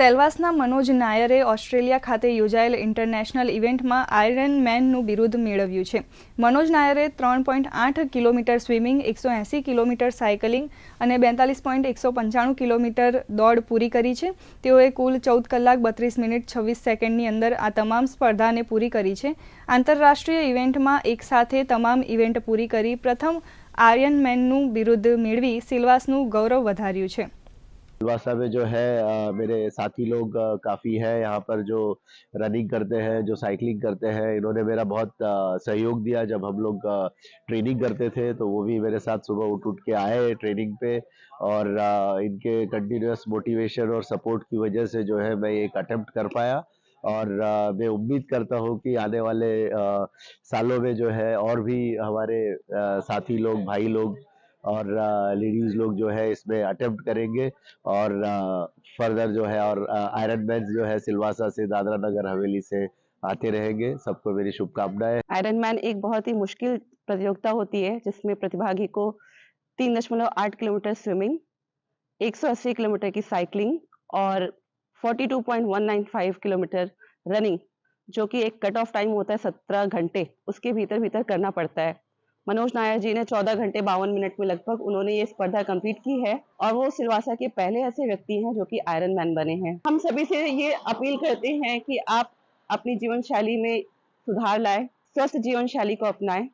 સેલવાસના Manoj નાયરે Australia ખાતે યોજાયેલ international ઇવેન્ટમાં આયરન મેનનું બિરુદ મેળવ્યું છે. મનોજ નાયરે ત્રણ પોઈન્ટ આઠ કિલોમીટર સ્વિમિંગ, એકસો એંસી કિલોમીટર સાયકલિંગ અને બેતાલીસ પોઈન્ટ એકસો પંચાણું કિલોમીટર દોડ પૂરી કરી છે. તેઓએ કુલ ચૌદ કલાક બત્રીસ મિનિટ છવ્વીસ સેકન્ડની અંદર આ તમામ સ્પર્ધાને પૂરી કરી છે. આંતરરાષ્ટ્રીય ઇવેન્ટમાં એકસાથે તમામ ઇવેન્ટ પૂરી કરી પ્રથમ આર્યન મેનનું બિરુદ મેળવી સિલવાસનું ગૌરવ વધાર્યું છે. सिलवासा में जो है अ, मेरे साथी लोग अ, काफ़ी हैं यहाँ पर जो रनिंग करते हैं जो साइकिलिंग करते हैं। इन्होंने मेरा बहुत अ, सहयोग दिया जब हम लोग अ, ट्रेनिंग करते थे तो वो भी मेरे साथ सुबह उठ उठ के आए ट्रेनिंग पे और अ, इनके कंटिन्यूस मोटिवेशन और सपोर्ट की वजह से जो है मैं एक अटेम्प्ट कर पाया। और अ, मैं उम्मीद करता हूँ कि आने वाले अ, सालों में जो है और भी हमारे अ, साथी लोग भाई लोग और लेडीज़ लोग जो है इसमें अटेम्प्ट करेंगे और फर्दर जो है और आयरन मैन जो है सिलवासा से दादरा नगर हवेली से आते रहेंगे। सबको मेरी शुभकामनाएँ। आयरन मैन एक बहुत ही मुश्किल प्रतियोगिता होती है, जिसमें प्रतिभागी को तीन दशमलव आठ किलोमीटर स्विमिंग 180 किलोमीटर की साइकिलिंग और 42.195 किलोमीटर रनिंग जो कि एक कट ऑफ़ टाइम होता है सत्रह घंटे। उसके भीतर भीतर करना पड़ता है। मनोज नायर जी ने 14 घंटे बावन मिनट में लगभग उन्होंने ये स्पर्धा कंप्लीट की है और वो सिलवासा के पहले ऐसे व्यक्ति हैं जो कि आयरन मैन बने हैं। हम सभी से ये अपील करते हैं कि आप अपनी जीवन शैली में सुधार लाए, स्वस्थ जीवन शैली को अपनाएँ।